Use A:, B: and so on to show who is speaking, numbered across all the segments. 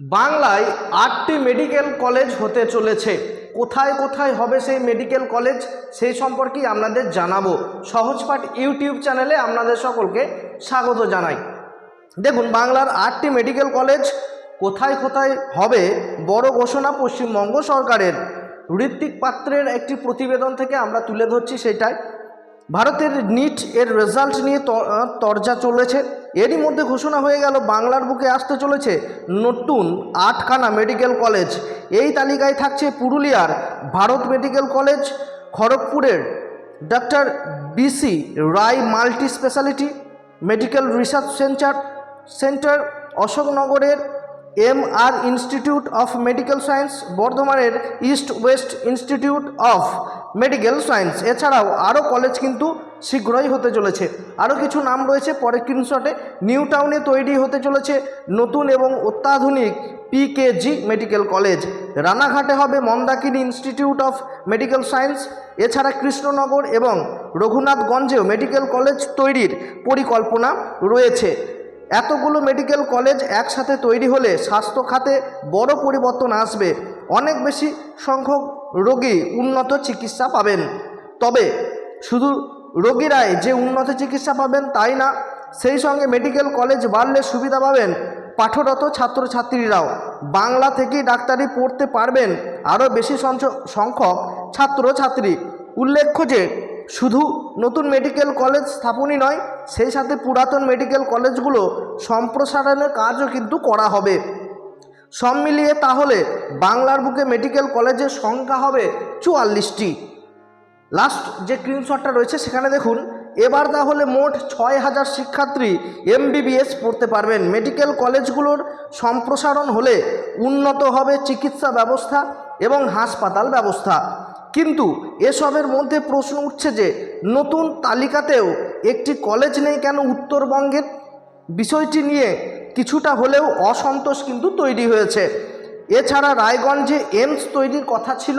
A: বাংলায় আটটি medical college হতে চলেছে। কোথায় কোথায় হবে সেই মেডিকেল কলেজ সেই সম্পর্কেই আপনাদের জানাব। সহজপাঠ ইউটিউব চ্যানেলে আপনাদের সকলকে স্বাগত জানাই। দেখুন, বাংলার আটটি মেডিকেল কলেজ কোথায় কোথায় হবে, বড় ঘোষণা পশ্চিমবঙ্গ সরকারের। ঋত্বিক পাত্রের একটি প্রতিবেদন থেকে আমরা তুলে ধরছি সেটাই। ভারতের নিট এর রেজাল্ট নিয়ে তরজা চলেছে। এরই মধ্যে ঘোষণা হয়ে গেল, বাংলার বুকে আসতে চলেছে নতুন আটখানা মেডিকেল কলেজ এই তালিকায় থাকছে পুরুলিয়ার Bharat medical college খড়গপুরের doctor BC Roy multi speciality medical research centre centre অশোকনগরের M R institute of medical science বর্ধমানের east west institute of medical science এছাড়াও আরও কলেজ কিন্তু শীঘ্রই হতে চলেছে। আরও কিছু নাম রয়েছে, পরের স্ক্রিনশটে নিউ টাউনে তৈরি হতে চলেছে নতুন এবং অত্যাধুনিক পিকেজি মেডিকেল কলেজ রানাঘাটে হবে Mandakini institute of medical science এছাড়া কৃষ্ণনগর এবং রঘুনাথগঞ্জেও মেডিকেল কলেজ তৈরির পরিকল্পনা রয়েছে। এতগুলো মেডিকেল কলেজ একসাথে তৈরি হলে স্বাস্থ্য খাতে বড় পরিবর্তন আসবে। অনেক বেশি সংখ্যক রোগী উন্নত চিকিৎসা পাবেন। তবে শুধু রোগীরাই যে উন্নত চিকিৎসা পাবেন তাই না, সেই সঙ্গে মেডিকেল কলেজ বাড়লে সুবিধা পাবেন পাঠরত ছাত্রছাত্রীরাও। বাংলা থেকেই ডাক্তারি পড়তে পারবেন আরও বেশি সংখ্যক ছাত্রছাত্রী। উল্লেখ্য যে শুধু নতুন মেডিকেল কলেজ স্থাপনই নয়, সেই সাথে পুরাতন মেডিকেল কলেজগুলো সম্প্রসারণের কাজও কিন্তু করা হবে। সব মিলিয়ে তাহলে বাংলার বুকে মেডিকেল কলেজের সংখ্যা হবে চুয়াল্লিশটি। লাস্ট যে স্ক্রিনশটটা রয়েছে সেখানে দেখুন, এবার তাহলে মোট ছয় হাজার শিক্ষার্থী এমবিবিএস পড়তে পারবেন। মেডিকেল কলেজগুলোর সম্প্রসারণ হলে উন্নত হবে চিকিৎসা ব্যবস্থা এবং হাসপাতাল ব্যবস্থা। কিন্তু এসবের মধ্যে প্রশ্ন উঠছে যে, নতুন তালিকাতেও একটি কলেজ নেই কেন উত্তরবঙ্গের? বিষয়টি নিয়ে কিছুটা হলেও অসন্তোষ কিন্তু তৈরি হয়েছে। এছাড়া রায়গঞ্জে এমস তৈরির কথা ছিল,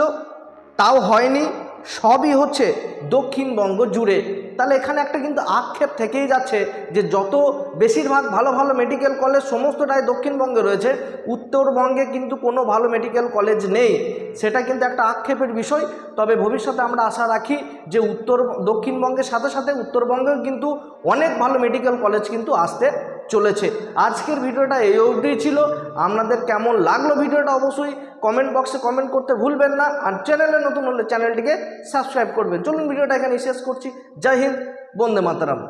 A: তাও হয়নি। সবই হচ্ছে দক্ষিণবঙ্গ জুড়ে। তাহলে এখানে একটা কিন্তু আক্ষেপ থেকেই যাচ্ছে যে যত বেশিরভাগ ভালো ভালো মেডিকেল কলেজ সমস্তটাই দক্ষিণবঙ্গে রয়েছে, উত্তরবঙ্গে কিন্তু কোনো ভালো মেডিকেল কলেজ নেই। সেটা কিন্তু একটা আক্ষেপের বিষয়। তবে ভবিষ্যতে আমরা আশা রাখি যে উত্তর দক্ষিণবঙ্গের সাথে সাথে উত্তরবঙ্গেও কিন্তু অনেক ভালো মেডিকেল কলেজ কিন্তু আসতে চলেছে। আজকের ভিডিওটা এই অবধিই ছিল। আপনাদের কেমন লাগল ভিডিওটা অবশ্যই কমেন্ট বক্সে কমেন্ট করতে ভুলবেন না। আর চ্যানেলে নতুন হলে চ্যানেলটিকে সাবস্ক্রাইব করবেন। চলুন ভিডিওটা এখানে শেষ করছি। জয় হিন্দ, বন্দে মাতারাম।